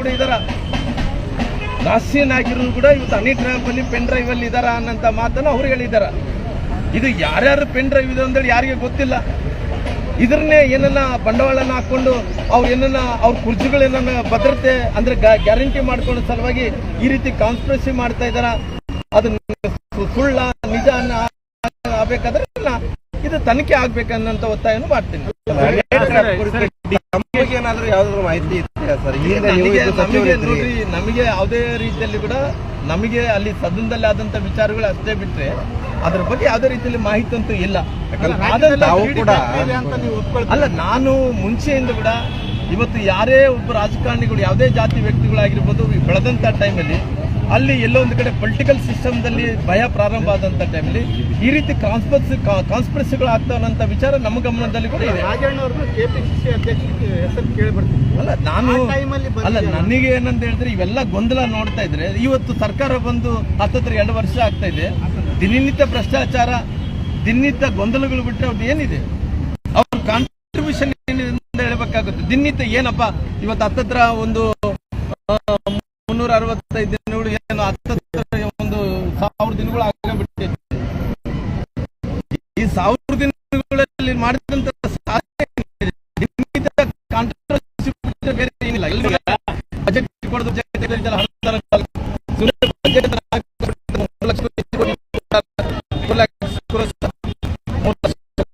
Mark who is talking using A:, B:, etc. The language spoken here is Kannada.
A: ಕೂಡ ಇದಾರ. ರಾಷ್ಟ್ರೀಯ ನಾಯಕರು ಕೂಡ ಇವತ್ತು ಅನಿ ಡ್ರೈವ್ ಅಲ್ಲಿ ಪೆನ್ ಡ್ರೈವ್ ಅಲ್ಲಿ ಇದಾರ ಅನ್ನಂತ ಮಾತನ್ನು ಅವ್ರು ಹೇಳಿದಾರ ಇದು ಯಾರ್ಯಾರು ಪೆನ್ ಡ್ರೈವ್ ಇದೆ ಅಂತೇಳಿ ಯಾರಿಗೆ ಗೊತ್ತಿಲ್ಲ. ಇದನ್ನೇ ಏನನ್ನ ಬಂಡವಾಳನ ಹಾಕೊಂಡು ಅವ್ರು ಏನನ್ನ ಅವ್ರ ಕುರ್ಜಿಗಳೇನ ಭದ್ರತೆ ಅಂದ್ರೆ ಗ್ಯಾರಂಟಿ ಮಾಡ್ಕೊಂಡ ಸಲುವಾಗಿ ಈ ರೀತಿ ಕಾನ್ಸ್ಪಿರಸಿ ಮಾಡ್ತಾ ಇದಾರ. ಅದು ಸುಳ್ಳ ನಿಜ ಅನ್ನ ಆಗ್ಬೇಕಾದ್ರೆ ಇದು ತನಿಖೆ ಆಗ್ಬೇಕನ್ನಂತ ಒತ್ತಾಯನ ಮಾಡ್ತೀನಿ.
B: ಏನಾದ್ರೂ ಯಾವ್ದಾದ್ರು ಮಾಹಿತಿ
A: ನಮಗೆ ಯಾವುದೇ ರೀತಿಯಲ್ಲಿ ಕೂಡ ನಮಗೆ ಅಲ್ಲಿ ಸದನದಲ್ಲಿ ಆದಂತ ವಿಚಾರಗಳು ಅಷ್ಟೇ ಬಿಟ್ರೆ ಅದ್ರ ಬಗ್ಗೆ ಯಾವುದೇ ರೀತಿಯಲ್ಲಿ ಮಾಹಿತಿ ಅಂತೂ ಇಲ್ಲ. ಅಲ್ಲ ನಾನು ಮುಂಚೆಯಿಂದ ಕೂಡ ಇವತ್ತು ಯಾರೇ ಒಬ್ಬ ರಾಜಕಾರಣಿಗಳು ಯಾವುದೇ ಜಾತಿ ವ್ಯಕ್ತಿಗಳಾಗಿರ್ಬೋದು ಬೆಳೆದಂತ ಟೈಮಲ್ಲಿ ಅಲ್ಲಿ ಎಲ್ಲೋ ಒಂದು ಕಡೆ ಪೊಲಿಟಿಕಲ್ ಸಿಸ್ಟಮ್ದಲ್ಲಿ ಭಯ ಪ್ರಾರಂಭ ಆದಂತ ಟೈಮಲ್ಲಿ ಈ ರೀತಿ ಕಾನ್ಸ್ಪರ್ಸ್ ಕಾನ್ಸ್ಪಿರಸಿಗಳು ಆಗ್ತಾವಂತ ವಿಚಾರ ನಮ್ಮ ಗಮನದಲ್ಲಿ ಕೂಡ ಇದೆ. ಅಲ್ಲ ನಾನು ಅಲ್ಲ ನನಗೆ ಏನಂತ ಹೇಳಿದ್ರೆ ಇವೆಲ್ಲ ಗೊಂದಲ ನೋಡ್ತಾ ಇದ್ರೆ ಇವತ್ತು ಸರ್ಕಾರ ಬಂದು ಹತ್ತತ್ರ ಎರಡು ವರ್ಷ ಆಗ್ತಾ ಇದೆ. ದಿನನಿತ್ಯ ಭ್ರಷ್ಟಾಚಾರ ದಿನನಿತ್ಯ ಗೊಂದಲಗಳು ಬಿಟ್ಟರೆ ಅವ್ರದ್ದು ಏನಿದೆ? ಅವ್ರ ಕಾಂಟ್ರಿಬ್ಯೂಷನ್ ಏನಿದೆ ಅಂತ ಹೇಳ್ಬೇಕಾಗುತ್ತೆ. ದಿನನಿತ್ಯ ಏನಪ್ಪ ಇವತ್ತು ಹತ್ತತ್ರ ಒಂದು ಅರವತ್ತೈದು ದಿನಗಳು ಏನು ಒಂದು ಸಾವಿರ ದಿನಗಳು ಆಗಬಿಟ್ಟಿದೆ ಈ ಸಾವಿರ ದಿನಗಳಲ್ಲಿ ಮಾಡಿದಂತ ಬೇರೆ ಏನಿಲ್ಲ. ಬಜೆಟ್